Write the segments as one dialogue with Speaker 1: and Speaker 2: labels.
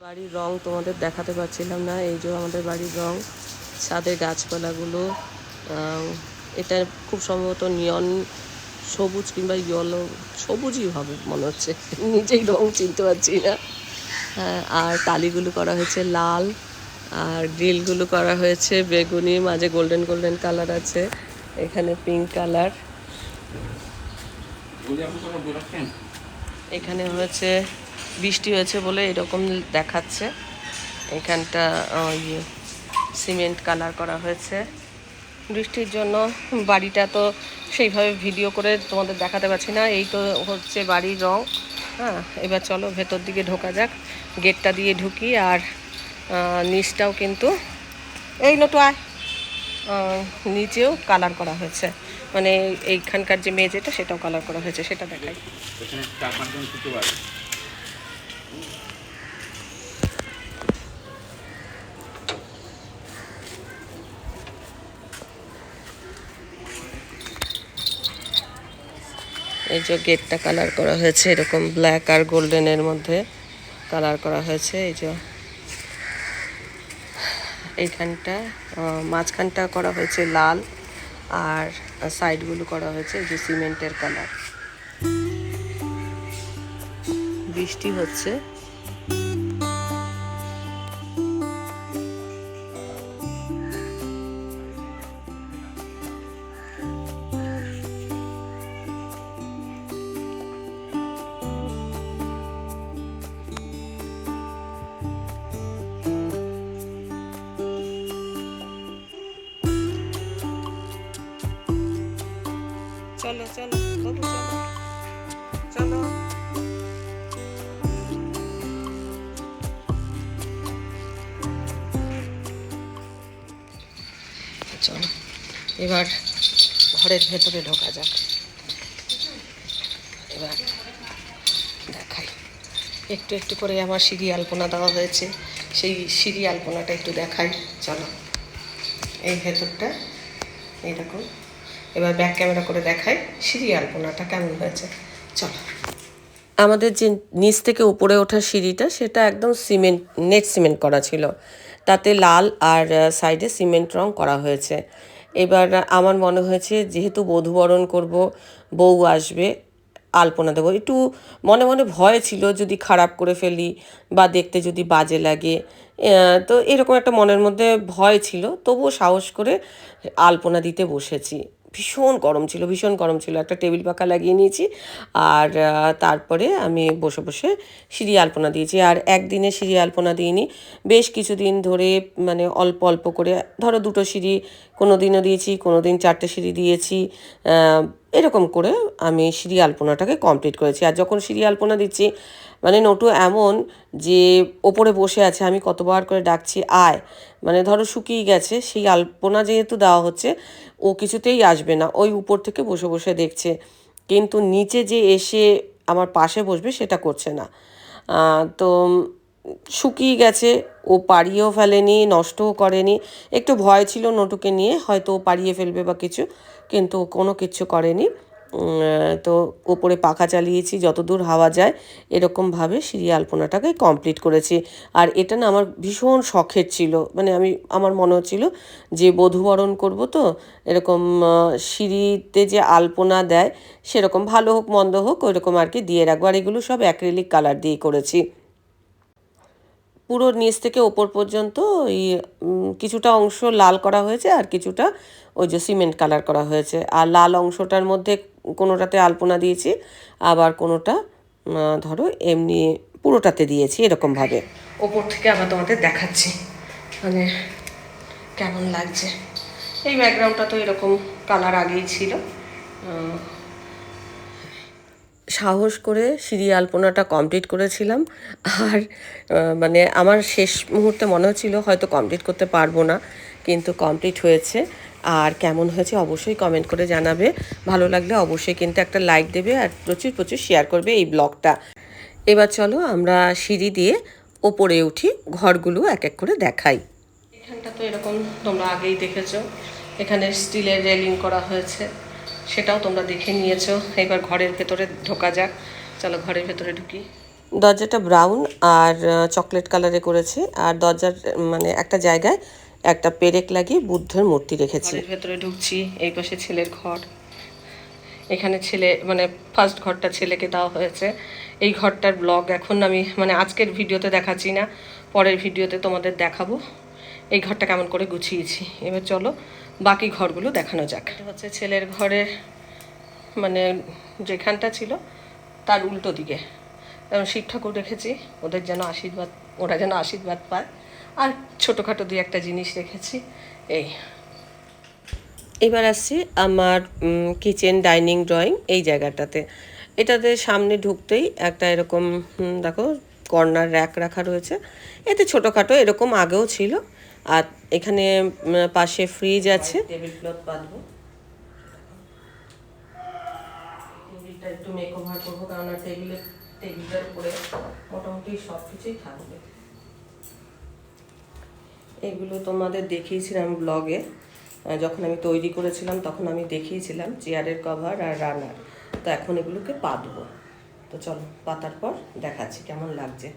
Speaker 1: বাড়ির রং তোমাদের দেখাতে পারছিলাম না এই যে আমাদের বাড়ির রং ছাদের গাছপালাগুলো এটা খুব সম্ভবত নিয়ন সবুজ কিংবা ইয়েলো সবুজই হবে মনে হচ্ছে নিজেই রং চিনতে পারছি না। হ্যাঁ, আর টালিগুলো করা হয়েছে লাল আর গ্রিলগুলো করা হয়েছে বেগুনি মাঝে গোল্ডেন গোল্ডেন কালার আছে এখানে পিঙ্ক কালার এখানে হয়েছে, বৃষ্টি হয়েছে বলে এরকম দেখাচ্ছে। এখানটা ইয়ে সিমেন্ট কালার করা হয়েছে। বৃষ্টির জন্য বাড়িটা তো সেইভাবে ভিডিও করে তোমাদের দেখাতে পারছি না। এই তো হচ্ছে বাড়ির রং। হ্যাঁ এবার চলো ভেতর দিকে ঢোকা যাক। গেটটা দিয়ে ঢুকি আর নিচটাও কিন্তু, এই নটু আয়। নিচেও কালার করা হয়েছে। মানে এইখানকার যে মেঝেটা সেটাও কালার করা হয়েছে সেটা দেখাই। এই যে গেটটা কালার করা হয়েছে এরকম ব্ল্যাক আর গোল্ডেনের মধ্যে কালার করা হয়েছে এই যে। এইখানটা মাঝখানটা করা হয়েছে লাল আর সাইডগুলো করা হয়েছে যে সিমেন্টের কালার বৃষ্টি হচ্ছে। চলো চলো চলো চলো চলো। এবার ঘরের ভেতরে ঢোকা যাক। এবার দেখাই। একটু একটু করে আমার সিঁড়ি আলপনা দেওয়া হয়েছে। সেই সিঁড়ি আলপনাটা একটু দেখাই। চলো, এই ভেতরটা এইরকম এবার ব্যাক ক্যামেরা করে দেখাই সিঁড়ি আলপনাটা কেমন হয়েছে। চলো। আমাদের যে নিচ থেকে উপরে ওঠা সিঁড়িটা, সেটা একদম সিমেন্ট, নেট সিমেন্ট করা ছিল। তাতে লাল আর সাইডে সিমেন্ট রং করা হয়েছে। এবার আমার মনে হয়েছে যেহেতু বধূবরণ করব, বউ আসবে, আলপনা দেবো। একটু মনে মনে ভয় ছিল যদি খারাপ করে ফেলি বা দেখতে যদি বাজে লাগে। তো এরকম একটা মনের মধ্যে ভয় ছিল, তবুও সাহস করে আলপনা দিতে বসেছি। ভীষণ গরম ছিল, ভীষণ গরম ছিল। একটা টেবিল পাখা লাগিয়ে নিয়েছি আর তারপরে আমি বসে বসে সিঁড়ি আলপনা দিয়েছি। আর একদিনে সিঁড়ি আলপনা দিইনি। বেশ কিছুদিন ধরে মানে অল্প অল্প করে, ধরো দুটো সিঁড়ি কোনো দিনও দিয়েছি কোনো দিন চারটে সিঁড়ি দিয়েছি এরকম করে আমি সিঁড়ি আলপনাটাকে কমপ্লিট করেছি। আর যখন সিঁড়ি আলপনা দিচ্ছি মানে নটু এমন যে ওপরে বসে আছে, আমি কতবার করে ডাকছি, আয়। মানে ধরো শুকিয়ে গেছে, সেই আলপনা যেহেতু দেওয়া হচ্ছে, ও কিছুতেই আসবে না, ওই উপর থেকে বসে বসে দেখছে। কিন্তু নিচে যে এসে আমার পাশে বসবে, সেটা করছে না। তো শুকিয়ে গেছে, ও পাড়িয়েও ফেলেনি, নষ্টও করেনি। একটু ভয় ছিল নটুকে নিয়ে, হয়তো ও পাড়িয়ে ফেলবে বা কিছু, কিন্তু কোনো কিছু করেনি। তো ওপরে পাখা চালিয়েছি, যতদূর হাওয়া যায়, এরকমভাবে সিঁড়ি আলপনাটাকে কমপ্লিট করেছি। আর এটা না আমার ভীষণ শখের ছিল। মানে আমি, আমার মনে হচ্ছিল যে বধুবরণ করব তো, এরকম সিঁড়িতে যে আলপনা দেয়, সেরকম ভালো হোক, মন্দ হোক, ওইরকম আর কি দিয়ে রাখব। আর এগুলো সব অ্যাক্রেলিক কালার দিয়ে করেছি। পুরো নিচ থেকে ওপর পর্যন্ত ওই কিছুটা অংশ লাল করা হয়েছে আর কিছুটা ওই যে সিমেন্ট কালার করা হয়েছে। আর লাল অংশটার মধ্যে কোনোটাতে আলপনা দিয়েছি, আবার কোনোটা ধরো এমনি পুরোটাতে দিয়েছি এরকমভাবে। ওপর থেকে আবার তোমাদের দেখাচ্ছি মানে কেমন লাগছে। এই ব্যাকগ্রাউন্ডটা তো এরকম কালার আগেই ছিল সাহস করে সিঁড়ি আলপনাটা কমপ্লিট করেছিলাম। আর মানে আমার শেষ মুহূর্তে মনে হচ্ছিল হয়তো কমপ্লিট করতে পারব না, কিন্তু কমপ্লিট হয়েছে। আর কেমন হয়েছে অবশ্যই কমেন্ট করে জানাবে। ভালো লাগলে অবশ্যই কিন্তু একটা লাইক দেবে আর প্রচুর প্রচুর শেয়ার করবে এই ব্লগটা এবার চলো আমরা সিঁড়ি দিয়ে ওপরে উঠি, ঘরগুলো এক এক করে দেখাই। এখানটা তো এরকম তোমরা আগেই দেখেছ। এখানে স্টিলের রেলিং করা হয়েছে। সেটাও তোমরা দেখে নিয়েছো। এবার ঘরের ভেতরে ঢোকা যাক। চলো ঘরের ভেতরে ঢুকি। দরজাটা ব্রাউন আর চকলেট কালারে করেছে। আর দরজার মানে একটা জায়গায় একটা পেরেক লাগিয়ে বুদ্ধের মূর্তি রেখেছি। ভেতরে ঢুকছি। এই পাশে ছেলের ঘর। এখানে ছেলে মানে ফার্স্ট ঘরটা ছেলেকে দেওয়া হয়েছে। এই ঘরটার ব্লগ এখন আমি মানে আজকের ভিডিওতে দেখাচ্ছি না। পরের ভিডিওতে তোমাদের দেখাবো। এই ঘরটা কেমন করে গুছিয়েছি। এবার চলো বাকি ঘরগুলো দেখানো যাক। হচ্ছে ছেলের ঘরের মানে যেখানটা ছিল, তার উল্টো দিকে। এবং শিব ঠাকুর রেখেছি, ওদের যেন আশীর্বাদ, ওরা যেন আশীর্বাদ পায়। আর ছোটোখাটো দুই একটা জিনিস রেখেছি, এই। এবার আসছি আমার কিচেন ডাইনিং ড্রয়িং এই জায়গাটাতে। এটাতে সামনে ঢুকতেই একটা এরকম দেখো কর্নার র্যাক রাখা রয়েছে। এতে ছোটোখাটো এরকম আগেও ছিল আর এখানে পাশে ফ্রিজ আছে। টেবিল ক্লথ টেবিলটা একটু করব টেবিলটার মোটামুটি সব কিছুই থাকবে। এগুলো তোমাদের দেখিয়েছিলাম ব্লগে যখন আমি তৈরি করেছিলাম, তখন আমি দেখিয়েছিলাম চেয়ারের কভার আর রানার তো এখন এগুলোকে পাতবো তো চলো, পাতার পর দেখাচ্ছি কেমন লাগছে।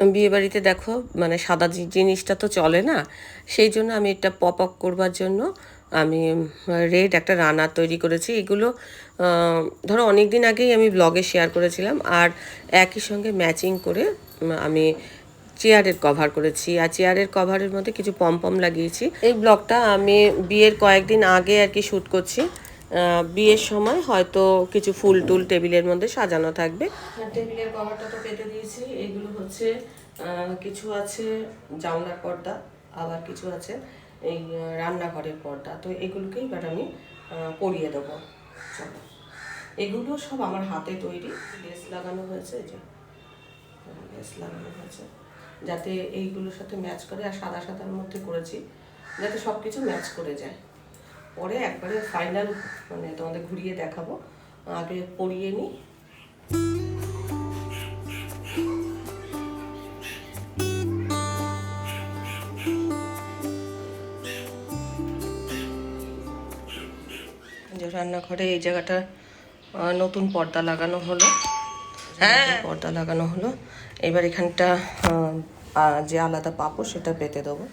Speaker 1: বিয়ে বাড়িতে দেখো মানে সাদা জিনিসটা তো চলে না, সেই জন্য আমি এটা পপ আপ করবার জন্য আমি রেড একটা রানার তৈরি করেছি। এগুলো ধরো অনেক দিন আগেই আমি ব্লগে শেয়ার করেছিলাম আর একই সঙ্গে ম্যাচিং করে আমি চেয়ারের কভার করেছি। আর চেয়ারের কভারের মধ্যে কিছু পমপম লাগিয়েছি। এই ব্লগটা আমি বিয়ের কয়েকদিন আগে আর কি শ্যুট করছি। বিয়ের সময় হয়তো কিছু ফুল টুল টেবিলের মধ্যে সাজানো থাকবে। টেবিলের কভারটা তো পেতে দিয়েছি। এগুলো হচ্ছে কিছু আছে জানলার পর্দা, আবার কিছু আছে এই রান্নাঘরের পর্দা। তো এগুলোকেই এবার আমি পরিয়ে দেবো। এগুলো সব আমার হাতে তৈরি। লেস লাগানো হয়েছে যে লেস লাগানো হয়েছে। যাতে এইগুলোর সাথে ম্যাচ করে, আর সাদা সাদার মধ্যে করেছি, যাতে সব কিছু ম্যাচ করে যায়। পরে একবারে ফাইনাল মানে তোমাদের ঘুরিয়ে দেখাবো। আগে পরিয়ে নিই। যে রান্নাঘরে এই জায়গাটা নতুন পর্দা লাগানো হলো। হ্যাঁ। পর্দা লাগানো হলো। এবার এখানটা যে আলাদা পাপো সেটা পেতে দেবো।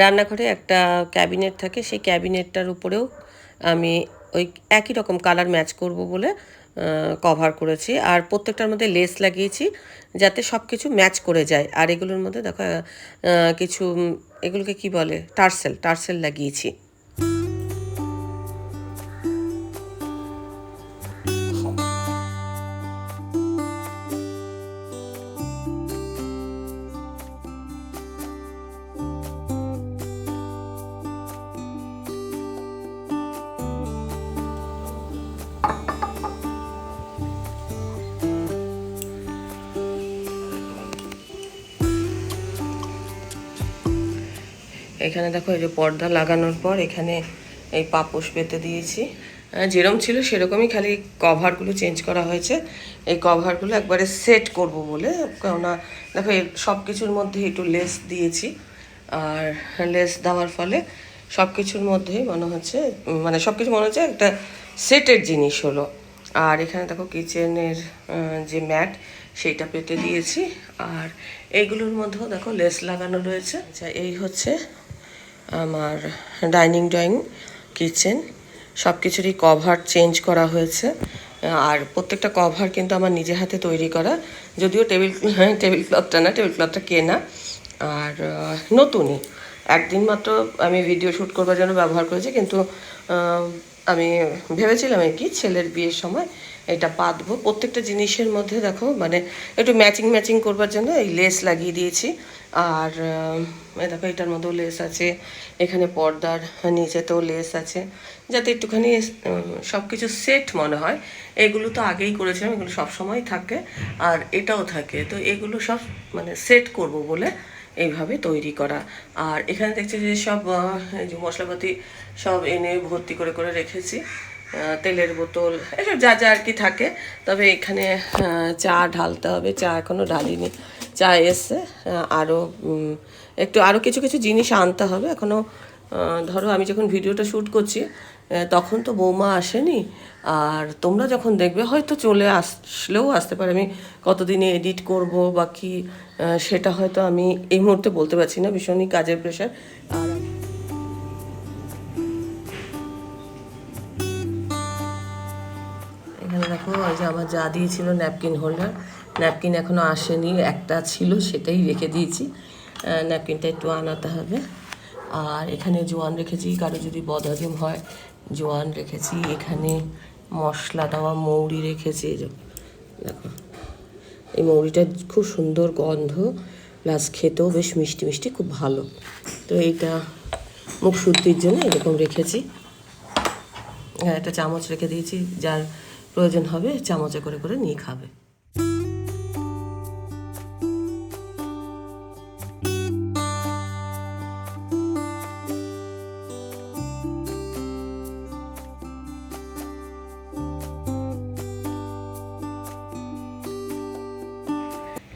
Speaker 1: রান্নাঘরে একটা ক্যাবিনেট থাকে, সেই ক্যাবিনেটটার উপরেও আমি ওই একই রকম কালার ম্যাচ করব বলে কভার করেছি। আর প্রত্যেকটার মধ্যে লেস লাগিয়েছি যাতে সব কিছু ম্যাচ করে যায়। আর এগুলোর মধ্যে দেখো কিছু এগুলোকে কি বলে? টার্সেল টার্সেল লাগিয়েছি। এখানে দেখো এই যে পর্দা লাগানোর পর এখানে এই পাপোশ পেতে দিয়েছি। যেরম ছিল সেরকমই খালি কভারগুলো চেঞ্জ করা হয়েছে। এই কভারগুলো একবারে সেট করব বলে, কেননা দেখো সব কিছুর মধ্যে একটু লেস দিয়েছি। আর লেস দেওয়ার ফলে সব কিছুর মধ্যেই মনে হচ্ছে মানে সব কিছু মনে হচ্ছে একটা সেটের জিনিস হলো। আর এখানে দেখো কিচেনের যে ম্যাট, সেইটা পেতে দিয়েছি। আর এইগুলোর মধ্যেও দেখো লেস লাগানো রয়েছে। আচ্ছা এই হচ্ছে আমার ডাইনিং ড্রয়িং, কিচেন সব কিছুরই কভার চেঞ্জ করা হয়েছে। আর প্রত্যেকটা কভার কিন্তু আমার নিজে হাতে তৈরি করা, যদিও টেবিল হ্যাঁ টেবিল ক্লথটা না, টেবিল ক্লথটা কেনা। আর নতুনই। একদিন মাত্র আমি ভিডিও শ্যুট করবার জন্য ব্যবহার করেছি, কিন্তু আমি ভেবেছিলাম আর কি ছেলের বিয়ের সময় এটা পাতবো। প্রত্যেকটা জিনিসের মধ্যে দেখো মানে একটু ম্যাচিং ম্যাচিং করবার জন্য এই লেস লাগিয়ে দিয়েছি। আর দেখো এটার মধ্যেও লেস আছে, এখানে পর্দার নিচেতেও লেস আছে। যাতে একটুখানি সব কিছু সেট মনে হয়। এগুলো তো আগেই করেছিলাম, এগুলো সব সময় থাকে, আর এটাও থাকে। তো এগুলো সব মানে সেট করব বলে এইভাবে তৈরি করা। আর এখানে দেখছি যে সব এই যে মশলাপাতি সব এনে ভর্তি করে করে রেখেছি। তেলের বোতল, এসব যা যা আর কি থাকে। তবে এখানে চা ঢালতে হবে। চা এখনও ঢালিনি। চা এসছে। আরও একটু আরও কিছু কিছু জিনিস আনতে হবে। এখনও ধরো আমি যখন ভিডিওটা শ্যুট করছি তখন তো বৌমা আসেনি। আর তোমরা যখন দেখবে, হয়তো চলে আসলেও আসতে পারে। আমি কতদিনে এডিট করব বা কি সেটা হয়তো আমি এই মুহূর্তে বলতে পারছি না ভীষণই কাজের প্রেশার আর এখানে দেখো ওই যে আমার যা দিয়েছিল ন্যাপকিন হোল্ডার ন্যাপকিন এখনও আসেনি, একটা ছিল, সেটাই রেখে দিয়েছি। ন্যাপকিনটা একটু আনাতে হবে। আর এখানে জোয়ান রেখেছি, কারও যদি বদহজম হয় জোয়ান রেখেছি, এখানে মশলা দেওয়া, মৌরি রেখেছি দেখো। এই মৌরিটা খুব সুন্দর গন্ধ, প্লাস খেতেও বেশ মিষ্টি মিষ্টি, খুব ভালো। তো এইটা মুখ শুদ্ধির জন্য এরকম রেখেছি। একটা চামচ রেখে দিয়েছি, যার প্রয়োজন হবে চামচে করে করে নিয়ে খাবে।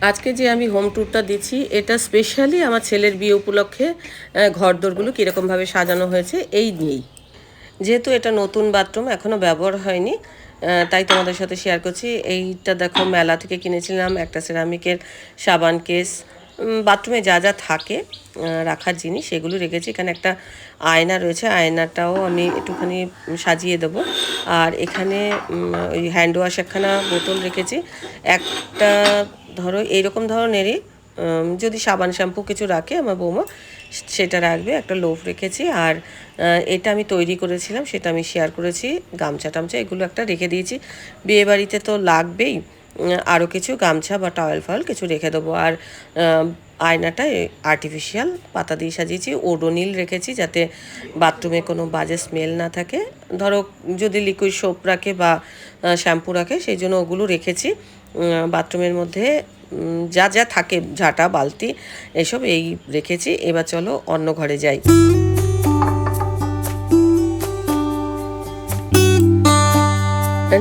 Speaker 1: আজকে যে আমি হোম ট্যুরটা দিচ্ছি, এটা স্পেশালি আমার ছেলের বিয়ে উপলক্ষে ঘরদোরগুলো কীরকমভাবে সাজানো হয়েছে, এই নিয়েই। যেহেতু এটা নতুন বাথরুম এখনও ব্যবহার হয়নি তাই তোমাদের সাথে শেয়ার করছি। এইটা দেখো, মেলা থেকে কিনেছিলাম, একটা সেরামিকের সাবান কেস বাথরুমে যা যা থাকে রাখার জিনিস সেগুলো রেখেছি। এখানে একটা আয়না রয়েছে, আয়নাটাও আমি একটুখানি সাজিয়ে দেবো। আর এখানে ওই হ্যান্ড ওয়াশ একখানা বোতল রেখেছি। একটা ধরো এইরকম ধরনেরই যদি সাবান শ্যাম্পু কিছু রাখে আমার বৌমা, সেটা রাখবে, একটা লোভ রেখেছি। আর এটা আমি তৈরি করেছিলাম, সেটা আমি শেয়ার করেছি, গামছা টামছা, এগুলো একটা রেখে দিয়েছি। বিয়ে বাড়িতে তো লাগবেই আরও কিছু গামছা বা টয়েল ফাওয়েল কিছু রেখে দেবো। আর আয়নাটা আর্টিফিশিয়াল পাতা দিয়ে সাজিয়েছি, ওডোনিল রেখেছি, যাতে বাথরুমে কোনো বাজে স্মেল না থাকে। ধরো, যদি লিকুইড সোপ রাখে বা শ্যাম্পু রাখে, সেই জন্য ওগুলো রেখেছি। বাথরুমের মধ্যে যা যা থাকে, ঝাঁটা, বালতি, এসব এই রেখেছি। এবার চলো অন্য ঘরে যাই।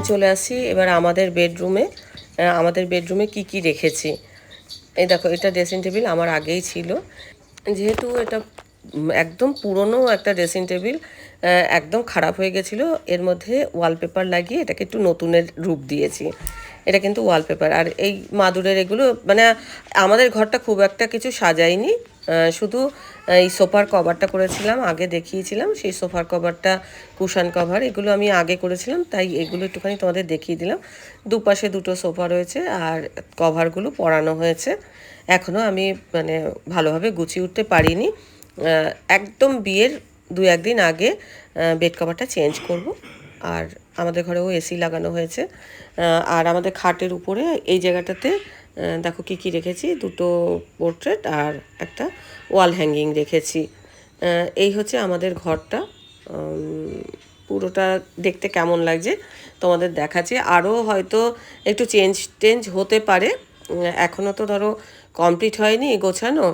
Speaker 1: চলে আসি, এবার আমাদের বেডরুমে আমাদের বেডরুমে কি কি রেখেছি? এই দেখো, এটা ড্রেসিং টেবিল আমার আগেই ছিল। যেহেতু এটা একদম পুরনো একটা ড্রেসিং টেবিল একদম খারাপ হয়ে গেছিল। এর মধ্যে ওয়ালপেপার লাগিয়ে এটাকে একটু নতুনের রূপ দিয়েছি। এটা কিন্তু ওয়ালপেপার আর এই মাদুরের এগুলো মানে আমাদের ঘরটা খুব একটা কিছু সাজাইনি শুধু এই সোফার কভারটা করেছিলাম, আগে দেখিয়েছিলাম। সেই সোফার কভারটা কুশান কভার এগুলো আমি আগে করেছিলাম। তাই এগুলো একটুখানি তোমাদের দেখিয়ে দিলাম। দুপাশে দুটো সোফা রয়েছে আর কভারগুলো পরানো হয়েছে। এখনও আমি মানে ভালোভাবে গুছিয়ে উঠতে পারিনি। একদম বিয়ের দু একদিন আগে বেড কভারটা চেঞ্জ করব। আর আমাদের ঘরেও এসি লাগানো হয়েছে। আর আমাদের খাটের উপরে এই জায়গাটাতে দেখো কি কি রেখেছি। দুটো পোর্ট্রেট আর একটা ওয়াল হ্যাঙ্গিং রেখেছি। এই হচ্ছে আমাদের ঘরটা। পুরোটা দেখতে কেমন লাগছে তোমাদের দেখাচ্ছি। আরও হয়তো একটু চেঞ্জ টেঞ্জ হতে পারে। এখনও তো ধরো কমপ্লিট হয়নি, গোছানো।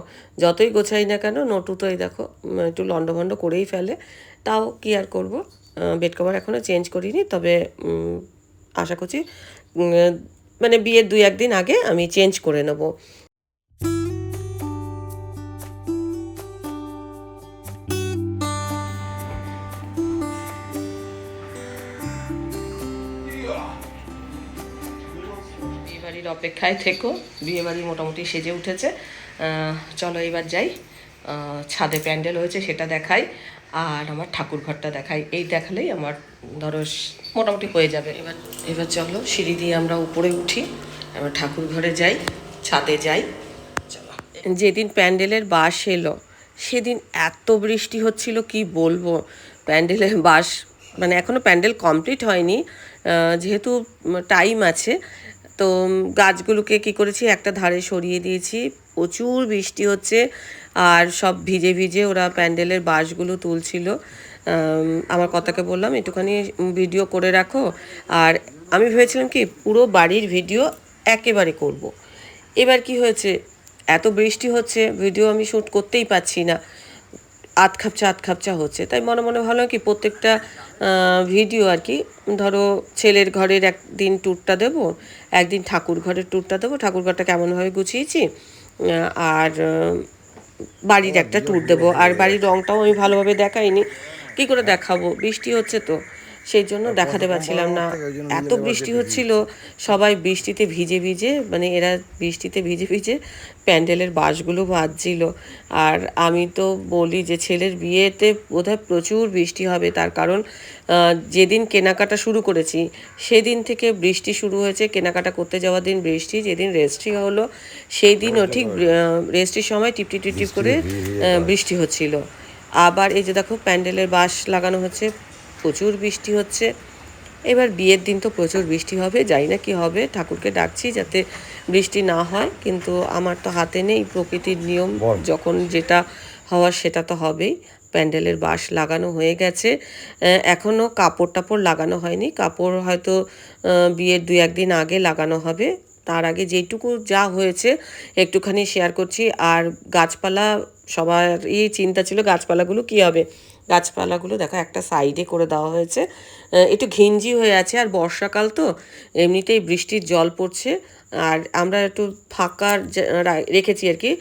Speaker 1: যতই গোছাই না কেন, নটু তো এই দেখো একটু লন্ডভন্ড করেই ফেলে। তাও কি আর করব? বেড কভার এখনও চেঞ্জ করিনি, তবে আশা করছি মানে বিয়ের দুই একদিন আগে আমি চেঞ্জ করে নেব। অপেক্ষায় থেকো। বিয়ে বাড়ি মোটামুটি সেজে উঠেছে। চলো এবার যাই। ছাদে প্যান্ডেল হয়েছে, সেটা দেখাই। আর আমার ঠাকুর ঘরটা দেখাই। এই দেখালেই আমার ধরো মোটামুটি হয়ে যাবে। এবার এবার চলো, সিঁড়ি দিয়ে আমরা উপরে উঠি। এবার ঠাকুর ঘরে যাই, ছাদে যাই। চলো। যেদিন প্যান্ডেলের বাস এলো, সেদিন এত বৃষ্টি হচ্ছিল, কি বলব? প্যান্ডেলের বাস মানে এখনও প্যান্ডেল কমপ্লিট হয়নি। যেহেতু টাইম আছে তো গাছগুলোকে কি করেছি? একটা ধারে সরিয়ে দিয়েছি। প্রচুর বৃষ্টি হচ্ছে আর সব ভিজে ভিজে ওরা প্যান্ডেলের বাঁশগুলো তুলছিল। আমার কথাকে বললাম, একটুখানি ভিডিও করে রাখো। আর আমি ভেবেছিলাম কি, পুরো বাড়ির ভিডিও একেবারে করব। এবার কি হয়েছে? এত বৃষ্টি হচ্ছে, ভিডিও আমি শ্যুট করতেই পারছি না। আধ খাপচা আধ খাপচা হচ্ছে। তাই মনে মনে ভালো কি প্রত্যেকটা ভিডিও আর কি, ধরো ছেলের ঘরের একদিন ট্যুরটা দেব, একদিন ঠাকুর ঘরের ট্যুরটা দেবো, ঠাকুর ঘরটা কেমনভাবে গুছিয়েছি আর বাড়ির একটা ট্যুর দেবো। আর বাড়ির রঙটাও আমি ভালোভাবে দেখাইনি। কী করে দেখাবো? বৃষ্টি হচ্ছে তো। সেই জন্য দেখাতে পারছিলাম না। এত বৃষ্টি হচ্ছিল সবাই বৃষ্টিতে ভিজে ভিজে মানে এরা বৃষ্টিতে ভিজে ভিজে প্যান্ডেলের বাঁশগুলো বাজছিল। আর আমি তো বলি যে ছেলের বিয়েতে বোধহয় প্রচুর বৃষ্টি হবে তার কারণ যেদিন কেনাকাটা শুরু করেছি সেদিন থেকে বৃষ্টি শুরু হয়েছে কেনাকাটা করতে যাওয়ার দিন বৃষ্টি যেদিন রেজিস্ট্রি হলো সেই দিনও ঠিক রেজিস্ট্রির সময় টিপটি টিপটিপ করে বৃষ্টি হচ্ছিল। আবার এই যে দেখো প্যান্ডেলের বাঁশ লাগানো হচ্ছে প্রচুর বৃষ্টি হচ্ছে। এবার বিয়ের দিন তো প্রচুর বৃষ্টি হবে জানি না কি হবে। ঠাকুরকে ডাকছি যাতে বৃষ্টি না হয় কিন্তু আমার তো হাতে নেই প্রকৃতির নিয়ম। যখন যেটা হওয়ার সেটা তো হবেই। প্যান্ডেলের বাঁশ লাগানো হয়ে গেছে। আহ, এখনও কাপড় টাপড় লাগানো হয়নি। কাপড় হয়তো বিয়ের দুই একদিন আগে লাগানো হবে। তার আগে যেটুকু যা হয়েছে একটুখানি শেয়ার করছি। আর গাছপালা সবারই চিন্তা ছিল গাছপালাগুলো কী হবে। গাছপালাগুলো, দেখো একটা সাইডে করে দেওয়া হয়েছে। একটু ঘিঞ্জি হয়ে আছে, আর বর্ষাকাল তো এমনিতেই বৃষ্টির জল পড়ছে। আর আমরা একটু ফাঁকা রেখেছি আর কি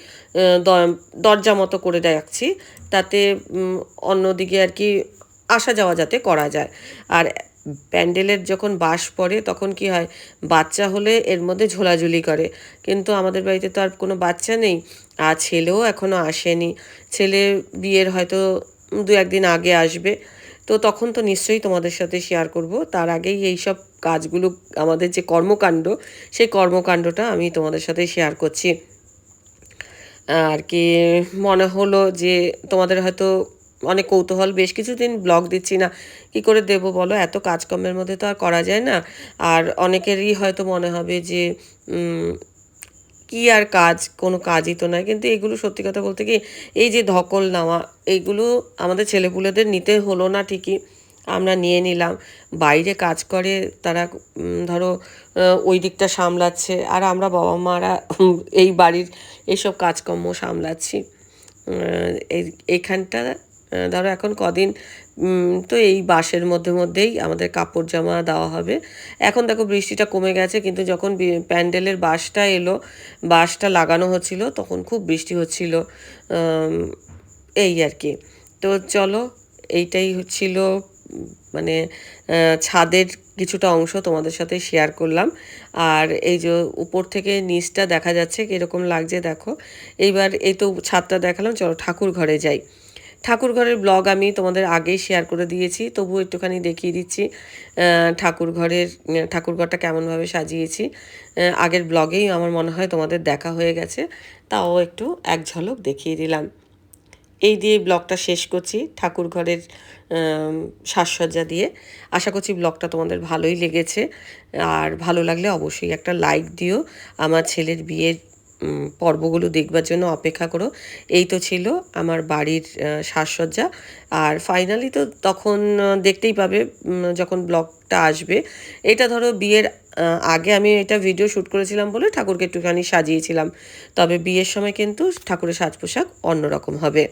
Speaker 1: দরজা মতো করে রাখছি, তাতে অন্যদিকে আর কি আসা যাওয়া যাতে করা যায়। আর প্যান্ডেলের যখন বাস পড়ে, তখন কি হয়, বাচ্চা হলে এর মধ্যে ঝোলাঝুলি করে। কিন্তু আমাদের বাড়িতে তো আর কোনো বাচ্চা নেই, আর ছেলেও এখনও আসেনি। ছেলে বিয়ের হয়তো দু একদিন আগে আসবে। তো তখন তো নিশ্চয়ই তোমাদের সাথে শেয়ার করব। তার আগেই এই সব কাজগুলো, আমাদের যে কর্মকাণ্ড, সেই কর্মকাণ্ডটা আমি তোমাদের সাথে শেয়ার করছি। আর কি মনে হলো যে তোমাদের হয়তো অনেক কৌতূহল, বেশ কিছুদিন ব্লগ দিচ্ছি না, কি করে দেবো বলো? এত কাজকর্মের মধ্যে তো আর করা যায় না। আর অনেকেরই হয়তো মনে হবে যে কি আর কাজ? কোনো কাজই তো নয়। কিন্তু এগুলো সত্যি কথা বলতে কি, এই যে ধকল নেওয়া এইগুলো আমাদের ছেলেপুলেদের নিতে হলো না ঠিকই। আমরা নিয়ে নিলাম। বাইরে কাজ করে তারা ধরো ওই দিকটা সামলাচ্ছে। আর আমরা বাবা মারা এই বাড়ির এইসব কাজকর্ম সামলাচ্ছি। এইখানটা ধরো, এখন কদিন তো এই বাসের মধ্যে মধ্যেই আমাদের কাপড় জামা দেওয়া হবে। এখন দেখো বৃষ্টিটা কমে গেছে, কিন্তু যখন প্যান্ডেলের বাসটা এলো বাসটা লাগানো হচ্ছিল, তখন খুব বৃষ্টি হচ্ছিল এই আর কি। তো চলো, এইটাই হচ্ছিল মানে ছাদের কিছুটা অংশ তোমাদের সাথে শেয়ার করলাম। আর এই যে উপর থেকে নিচটা দেখা যাচ্ছে, কীরকম লাগছে দেখো। এইবার এই তো ছাদটা দেখালাম, চলো ঠাকুর ঘরে যাই। ঠাকুর ঘরের ব্লগ আমি তোমাদের আগেই শেয়ার করে দিয়েছি তবুও একটুখানি দেখিয়ে দিচ্ছি আহ, ঠাকুর ঘরের ঠাকুর ঘরটা কেমনভাবে সাজিয়েছি। আগের ব্লগেই আমার মনে হয় তোমাদের দেখা হয়ে গেছে তাও একটু এক ঝলক দেখিয়ে দিলাম। এই দিয়ে ব্লগটা শেষ করছি ঠাকুর ঘরের সাজসজ্জা দিয়ে। আশা করছি ব্লগটা তোমাদের ভালোই লেগেছে আর ভালো লাগলে অবশ্যই একটা লাইক দিও। আমার ছেলের বিয়ের পর্বগুলো দেখবার জন্য অপেক্ষা করো। এই তো ছিল আমার বাড়ির সাজসজ্জা। আর ফাইনালি তো তখন দেখতেই পাবে যখন ব্লগটা আসবে। এটা ধরো বিয়ের আগে আমি এটা ভিডিও শ্যুট করেছিলাম বলে ঠাকুরকে একটুখানি সাজিয়েছিলাম। তবে বিয়ের সময় কিন্তু ঠাকুরের সাজ পোশাক অন্যরকম হবে।